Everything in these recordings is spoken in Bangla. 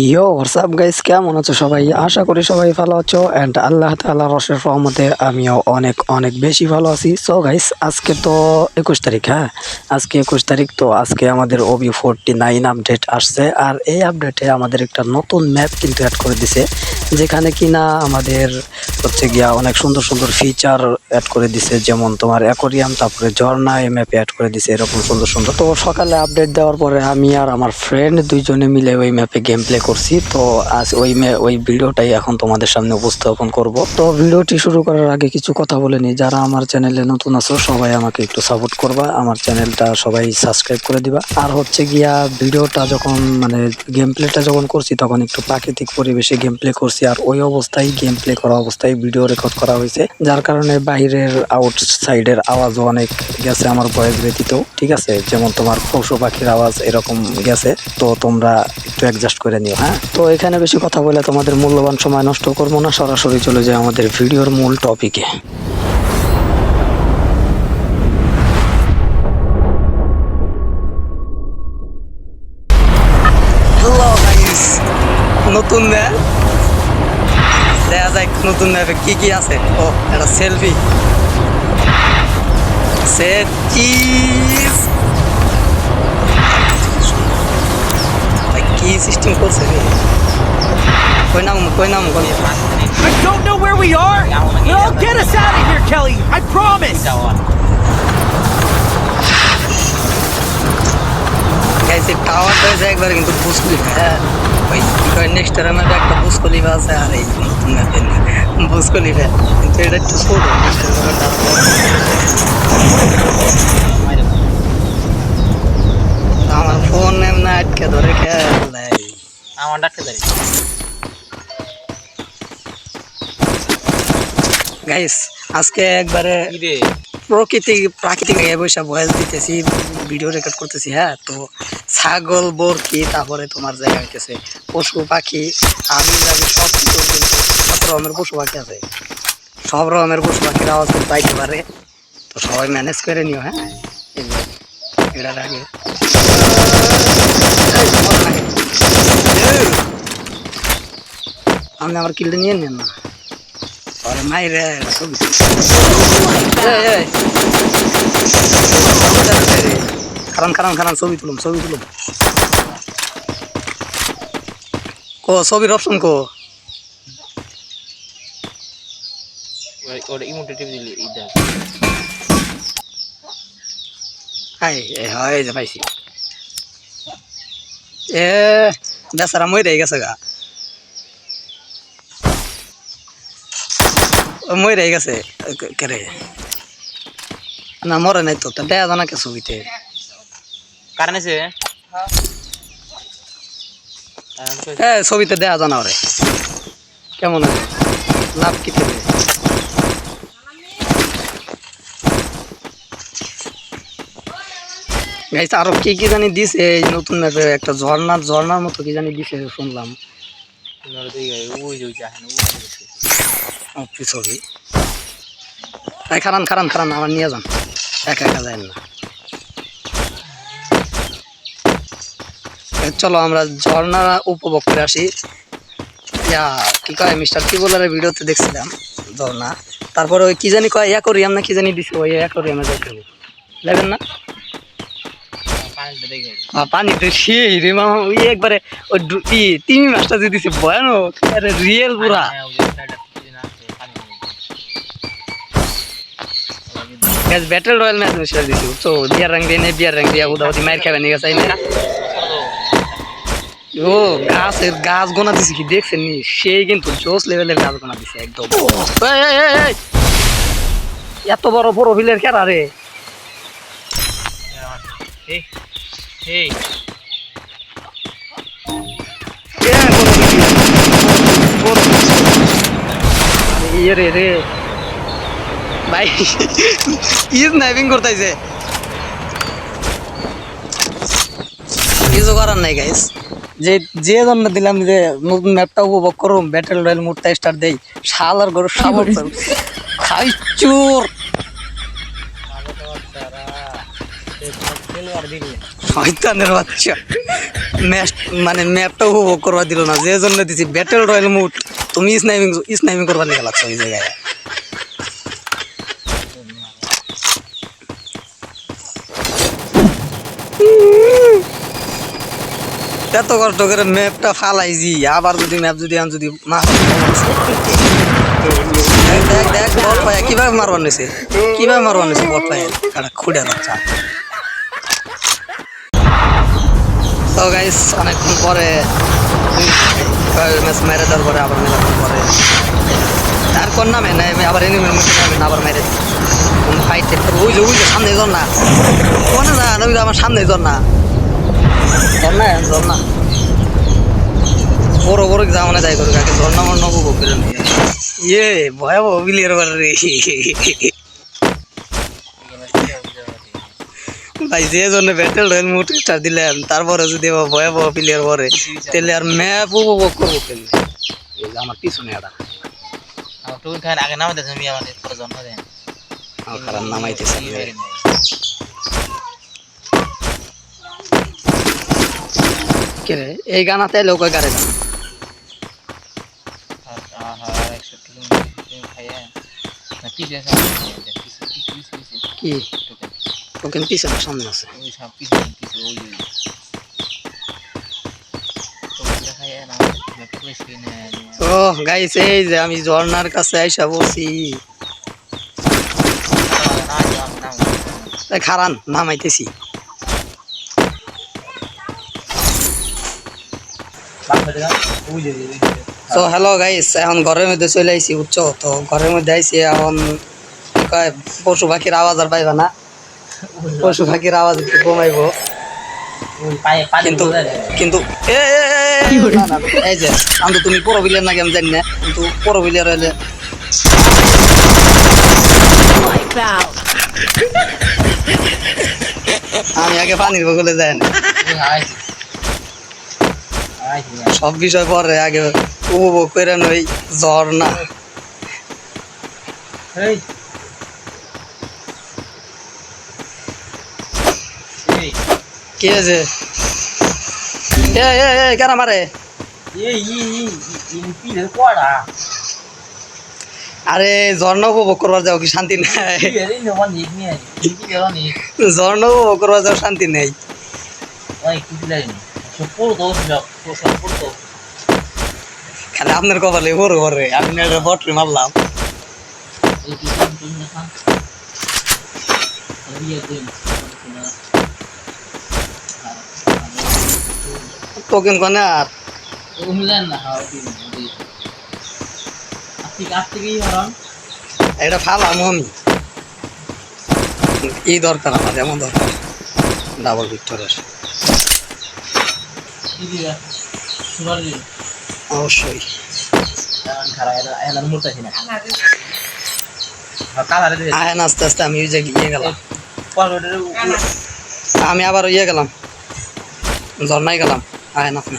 ইয়ো হোয়াটসঅ্যাপ গাইস কেমন আছো সবাই? আশা করি সবাই ভালো আছো অ্যান্ড আল্লাহ তাআলা রসের রহমতে আমিও অনেক অনেক বেশি ভালো আছি। সো গাইস আজকে তো একুশ তারিখ হ্যাঁ? আজকে একুশ তারিখ, তো আজকে আমাদের ওবি ফোরটি নাইন আপডেট আসছে, আর এই আপডেটে আমাদের একটা নতুন ম্যাপ কিন্তু অ্যাড করে দিছে, যেখানে কিনা আমাদের হচ্ছে গিয়া অনেক সুন্দর সুন্দর ফিচার অ্যাড করে দিছে, যেমন তোমার অ্যাকোরিয়াম তারপরে ঝর্ণা, এই ম্যাপে অ্যাড করে দিছে, এরকম সুন্দর সুন্দর। তো সকালে আপডেট দেওয়ার পরে আমি আর আমার ফ্রেন্ড দুইজনে মিলে ওই ম্যাপে গেম প্লে করছি। তো আজ ওই ওই ভিডিওটাই এখন তোমাদের সামনে উপস্থাপন করব। তো ভিডিওটি শুরু করার আগে কিছু কথা বলে নিই। যারা আমার চ্যানেলে নতুন আছো, সবাই আমাকে একটু সাপোর্ট করবা। আমার চ্যানেলটা সবাই সাবস্ক্রাইব করে দিবা। আর হচ্ছে গিয়া ভিডিওটা যখন মানে গেম প্লেটা যখন করছি, তখন একটু প্রাকৃতিক পরিবেশে গেম প্লে করছি। আর ওই অবস্থায় গেম প্লে করা অবস্থায় ভিডিও রেকর্ড করা হয়েছে। যার কারণে বাইরের আউট সাইডের আওয়াজও অনেক গেছে আমার ভয়েস ব্যতীত। ঠিক আছে? যেমন তোমার পশু পাখির আওয়াজ এরকম গেছে। তো তোমরা একটু অ্যাডজাস্ট করে নিও। হ্যাঁ? তো এখানে বেশি কথা বলে তোমাদের মূল্যবান সময় নষ্ট করব না। সরাসরি চলে যায় আমাদের ভিডিওর মূল টপিকে নতুন দেখা যায় নতুন ম্যাপে কি কি আছে। ও, একটা সেলফি সে চিজ সিস্টেম করছে রে কই নাম কই নাম কই I don't know where we are. Well, get us out of here, Kelly. I promise. Guys এই টাওয়ারটা হয়েছে একবার কিন্তু বুসকুলি হ্যাঁ ওই কি কয় নেক্সট ম্যাপে একটা বুসকুলি আছে আর এই নতুন ম্যাপে বুসকুলি কিন্তু এটা একটু ছোট আমার ফোন এমনি আটকে ধরে খেলে ডাকতে পারি। গাইস আজকে একবারে প্রকৃতি প্রাকৃতিক বসে ভয়েস দিতেছি ভিডিও রেকর্ড করতেছি হ্যাঁ? তো ছাগল বরকি তারপরে তোমার জায়গা হইতেছে পশু পাখি আমি যাবে সব কিছু কিন্তু রকমের পশু পাখি আছে। সব রকমের পশু পাখির আওয়াজ পাইতে পারে। তো সবাই ম্যানেজ করে নিও হ্যাঁ? এটার আগে এই, মরো না। এই! আপনি আমার কিলটা নিয়ে নেন না। আরে মাইরে ছবি। খারান খারান খারান ছবি তুলুম ছবি তুলুম। কো ছবির অপশন কো? হয় পাইছি। এ বেচারা মই রে গেছে গা। ও মই রে গেছে কে- কে না মরে নাই তো তা দেয়া জানা কে ছবিতে। কারণ আছে এ ছবিতে দেয়া জানা ওরে কেমন আছে? লাভ কি দেবে গাইছে আরও কি কি জানি দিছে এই নতুন ম্যাপে একটা ঝর্ণার ঝর্ণার মতো কি জানি দিছে শুনলাম। ওই ছবি এই, খারান খারান খারান, আমার নিয়ে যান। একা একা যায় না। চলো, আমরা ঝর্ণা উপভোগ করে আসি। ইয়া, কি কয় মিস্টার ত্রিপুলারের ভিডিওতে দেখছিলাম ঝর্ণা। তারপরে ওই কি জানি কয় অ্যাকোরিয়াম না কি জানি দিছে, ওই অ্যাকোরিয়ামে যাইতে হবে যাবেন না? পানি তো রে ওই একবারে ওই তিমি মাছটা যে দিছে, ভয়ানক রিয়েল পুরা। গ্যাস ব্যাটেল রয়্যাল ম্যাচ মিশাল দিছি তো বিয়ার রং দিয়ে নেই বিয়ার রং দিয়ে উদা উদি মাইর খাবে নিয়ে গেছে না ও গাছের গাছ গোনা দিছে কি দেখছেন নি সেই কিন্তু জোস লেভেলের গাছ গোনা দিছে একদম এই, এই, এই, এই! এত বড় বড় বিলের খেলা রে এই, এই, এ, বড় বিল। বড় বিল। ইয়ে রে রে ভাই ইজ নাইভিং করতেছে কিছু করার নাই গাইস যে যে জন্য দিলাম যে, নতুন ম্যাপটা উপভোগ করুম ব্যাটেল রয়্যাল মুডটা স্টার্ট দেই শালার গরু সাবর খাই এই। শয়তানের বাচ্চা। মানে ম্যাপটা উপভোগ করবা দিল না, যে জন্য দিছি ব্যাটেল রয়্যাল মুড তুমি স্নাইপিং স্নাইপিং করবা নিয়ে গেলাচ্ছ ওই জায়গায়। এত কষ্ট করে ম্যাপটা ফালাইছি। আবার যদি ম্যাপ যদি আমি যদি দেখ দেখ বট পায়া কীভাবে মারবার নিছে? কীভাবে মারবার নিছে বট পায়া একটা খুঁড়ে বাচ্চা তো গাইস অনেকক্ষণ পরে ম্যাচ মেরে দেওয়ার পরে আবার মেলার পরে। আর কোন নামে? না, আমি আবার এনিমের মধ্যে নামে না, আবার মেরে ফাইট ওই যে ওই যে, সামনে জন না। কোনে না যে আমার সামনে জন না। বড় বড় জামানে যাই করুক আগে ঝর্ণা মর্ণা উপভোগ করে নিয়ে ইয়ে ভয়াবহ বিলিয়ার রে। ভাই যে জন্য ব্যাটেল রয়্যাল মোটিভটা দিলেন তারপরে যদি ভয়াবহ প্লেয়ার পরে তাহলে আর ম্যাপ উপভোগ করব কেন? এই যে আমার পিছনে এটা টুকুন খান আগে নামে দেখেন আমি আমাদের পরে জন্ম দেন। আমার নামাইতেছে এই গানা তাই লোক গারে ও গাইস এই যে আমি ঝর্ণার কাছে আইসা তাই খারান নামাইতেছি তো হ্যালো গাইস এখন ঘরের মধ্যে চলে আইছি উচ্চ তো ঘরের মধ্যে আইছি, এখন পশু পাখির আওয়াজ আর পাইবা না। পশু পাখির আওয়াজ একটু কমাইবো। কিন্তু কিন্তু এই যে, আমি তুমি পরো বিলিয়ার নাকি আমি জানি না, কিন্তু পরো বিলিয়ার হইলে আমি আগে পানির বগলে যাই না। সব বিষয় পরে আগে উপভোগ করে নই ঝর্ণা এই এই আছে এ এ এ কেন মারে আরে ঝর্ণা উপভোগ করবার যাও কি শান্তি নাই ঝর্ণা উপভোগ করবার যাও শান্তি নেই আপনার কপালে বড় করে আমি একটা বটরি মারলাম। টোকেন কোনে আর? এটা ফালাম আমি এই দরকার আমার যেমন দরকার। ডাবল ভিক্টরের অবশ্যই। আহেন আস্তে আস্তে আমি ইয়ে গেলাম। আমি আবার ইয়ে গেলাম। ঝর্ণায় গেলাম। আহেন আপনি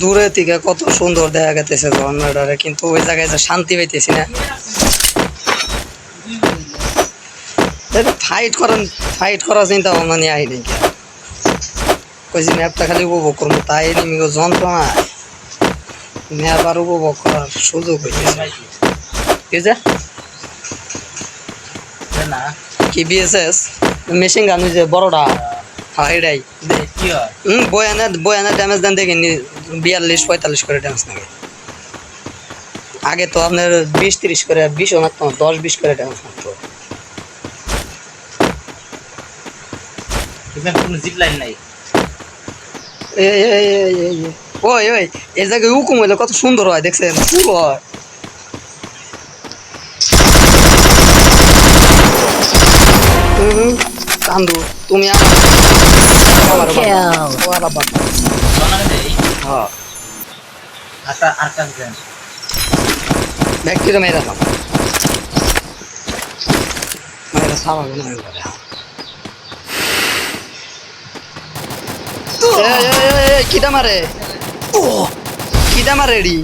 দূরে থেকে কত সুন্দর দেখা গেতেছে ঝর্ণাটারে কিন্তু ওই জায়গায় যে শান্তি পাইতেছি না। ফাইট করেন ফাইট করার চিন্তা ভাবনা নিয়ে আহি নাকি কইছি ম্যাপটা খালি উপভোগ করব তাই নিমি যন্ত্রণা ম্যাপ আর উপভোগ করার সুযোগ হইতেছে কি যে কি বিএসএস মেশিন গান যে বড়টা। হ্যাঁ এটাই। হুম বয়ানে বয়ানে ড্যামেজ দেন দেখিনি বিয়াল্লিশ পঁয়তাল্লিশ করে ড্যামেজ নাকি। আগে তো আপনার বিশ তিরিশ করে বিশ না, দশ বিশ করে ড্যামেজ মাত্র এখানে কোনো জিপ লাইন নাই। ওই ওই এই জায়গায় হুকুম হইলে কত সুন্দর হয় দেখছেন? ফুল হয় কান্দু তুমি আমার আমার Kill. ওরা বাবা। বানানে দেই হ্যাঁ আটা আটা দেন ব্যাকটেরিয়া মেরে দিলাম মেরে সারা গুলো মেরে দিলাম এই, এই, এই, এই, কিটা মারে। কিটা মারে রেডি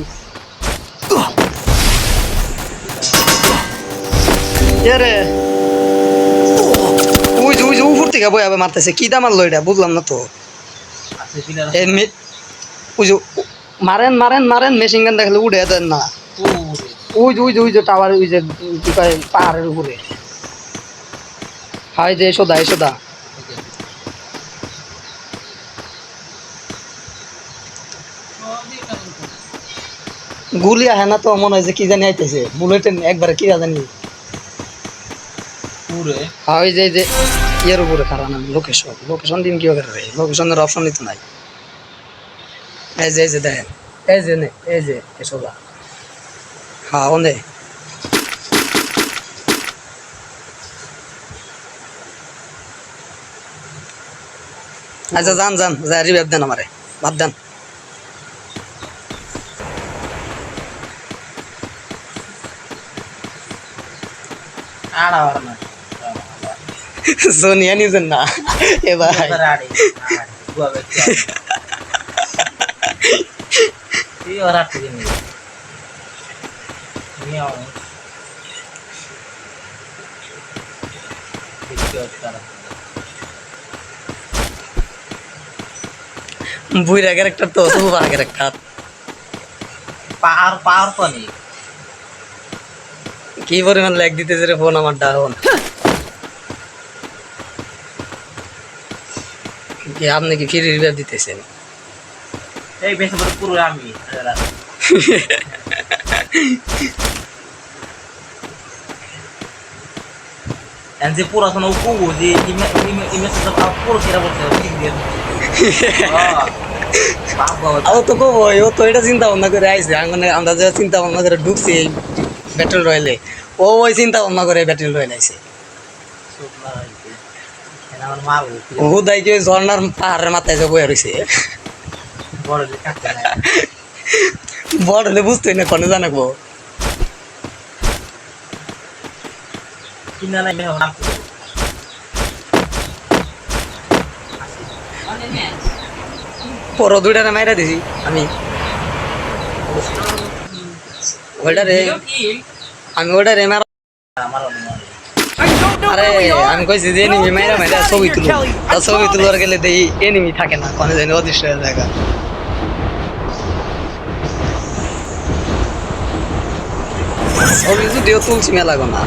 রে। উই যে, উই যে, থেকে বই আবার মারতেছে কি দা মারলো এটা বুঝলাম না তো। ওই যে মারেন মারেন মারেন মেশিন গান দেখলে উড়ে দেন না। ওই যে ওই যে ওই যে টাওয়ার ওই যে পাহাড়ের উপরে। হাই যে এসো দা। গুলি আহে না তো মনে হয় যে কি জানি আইতেছে। বুলেটেন একবারে কি জানি। পুরে। হ্যাঁ ওই যে যে ইয়ের উপরে খারাপ না লোকেশন লোকেশন দিন কি করে রে লোকেশনের অপশনই তো নাই। এই যে এই যে দেখেন। এই যে নে এই যে এসো দা হ্যাঁ ওনে আচ্ছা যান যান যা রিভাইভ দেন আমারে। বাদ দেন আড়া আর না সোনিয়া নিয়েছেন না এবার এবার আড়ে গুয়া ব্যক্তি তুই ওর আট থেকে নিয়ে নিয়ে আও দেখতে হচ্ছে তারা বুইরা ক্যারেক্টার তো সুপার ক্যারেক্টার পাহাড় পাহাড় তো নেই কি পরিমাণ ল্যাগ দিতেছে রে ফোন আমার ডাউন। কি আপনি কি ফ্রি রিভাইভ দিতেছেন? এই বেশি পুরো আমি যে যে পুরো ঠিক দিয়ে বাবা ও তো কব ও তো এটা চিন্তা ভাবনা করে মানে আমরা যে চিন্তা ভাবনা করে ঢুকছি ব্যাটেল রয়েলে ও ওই চিন্তা ভাবনা করে ব্যাটেল রয়েল আইছে। হুদাই ওই ঝর্ণার পাহাড়ের মাথায় যে বয়ে বড় যে হলে বুঝতেই না, কনে জানাব পর দুইটারে মাইরা দিছি, আমি। ওইটারে আমি ওইটারে মারা আমার অনুমান I don't know আরে where we are. আমি কইছি যে এনিমি মাইরা মাইরা ছবি তুলো তা ছবি তুলার গেলে দেই এনিমি থাকে না কোনে জানি অদৃশ্য জায়গা ছবি মেলা না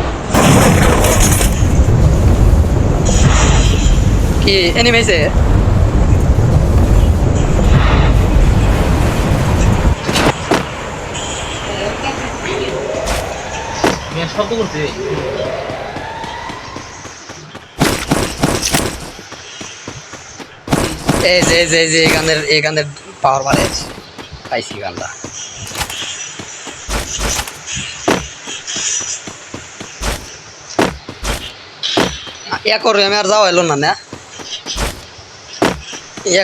কি এনিমি শব্দ করতে এই যে যে যে এই আর যাওয়া না না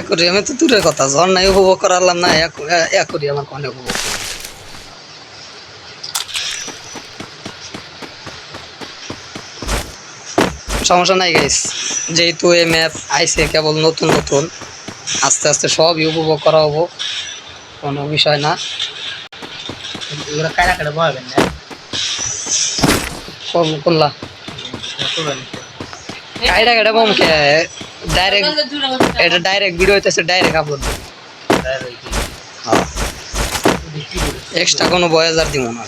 করি আমি তো দূরের কথা নাই উপভোগ করালাম না করি- ইয়া আমার কনে উপভোগ সমস্যা নাই গাইস যেহেতু এই ম্যাপ আইসে কেবল নতুন নতুন আস্তে আস্তে সবই উপভোগ করা হব। কোনো বিষয় না। করলা করবেন কাইডা কাইডা বমকে ডাইরেক্ট এটা ডাইরেক্ট ভিডিও হইতেছে ডাইরেক্ট আপলোড হ্যাঁ। এক্সট্রা কোনো বয়াজ আর দিব না।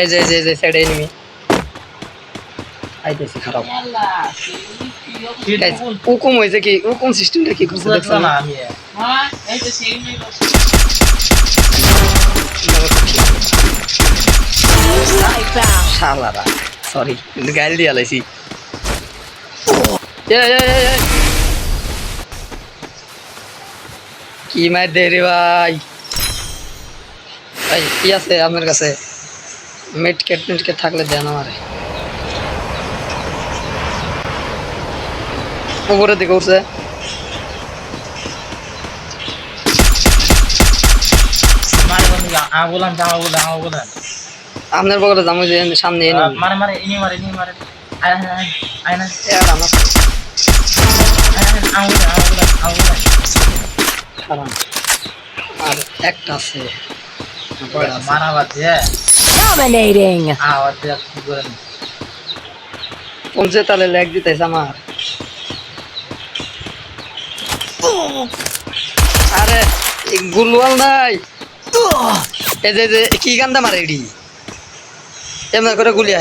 এই যে এই যে এই যে সাইড এনিমি আইতেছি খারাপ। হুকুম হয়েছে কি? হুকুম সিস্টেমটা কি করছে দেখছ না আমি। শালারা সরি গাইল দিয়ে লাইছি কি মার দে রে ভাই? ভাই কি আছে আপনার কাছে? মিট কেট থাকলে দেন আমারে। উপরে দিকে উঠছে। আপনার বগলে জামু যে সামনে মারে মারে ইনি মারে ইনি মারে। আয় আয় আয় আমার আর একটা আছে। মারা বাদ দিয়ে Dominating. আওয়াজ দিয়ে কি করেন পৌঁছে তাহলে লেগ দিতেছে আমার। আরে গুলওয়াল নাই। এই যে যে, কি গান্দা মারে এডি? এমন করে গুলি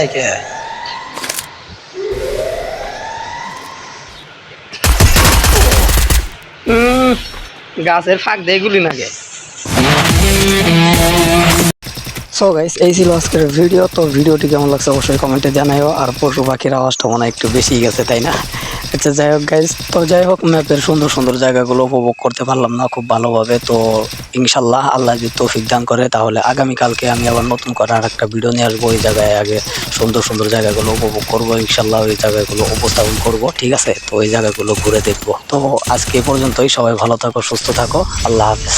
হুম গাছের ফাঁক দিয়ে গুলি নাগে। সো গাইস এই ছিল আজকের ভিডিও তো ভিডিওটি কেমন লাগছে অবশ্যই কমেন্টে জানাইও। আর পশু পাখির আওয়াজটা মনে একটু বেশি গেছে, তাই না? আচ্ছা যাই হোক গাইস তো যাই হোক ম্যাপের সুন্দর সুন্দর জায়গাগুলো উপভোগ করতে পারলাম না খুব ভালোভাবে। তো ইনশাল্লাহ আল্লাহ যদি তৌফিক দান করে, তাহলে আগামীকালকে আমি আবার নতুন করে আর একটা ভিডিও নিয়ে আসব। ওই জায়গায় আগে সুন্দর সুন্দর জায়গাগুলো উপভোগ করব ইনশাল্লাহ ওই জায়গাগুলো উপস্থাপন করব, ঠিক আছে? তো ওই জায়গাগুলো ঘুরে দেখব। তো আজকে পর্যন্তই, সবাই ভালো থাকো, সুস্থ থাকো, আল্লাহ হাফেজ।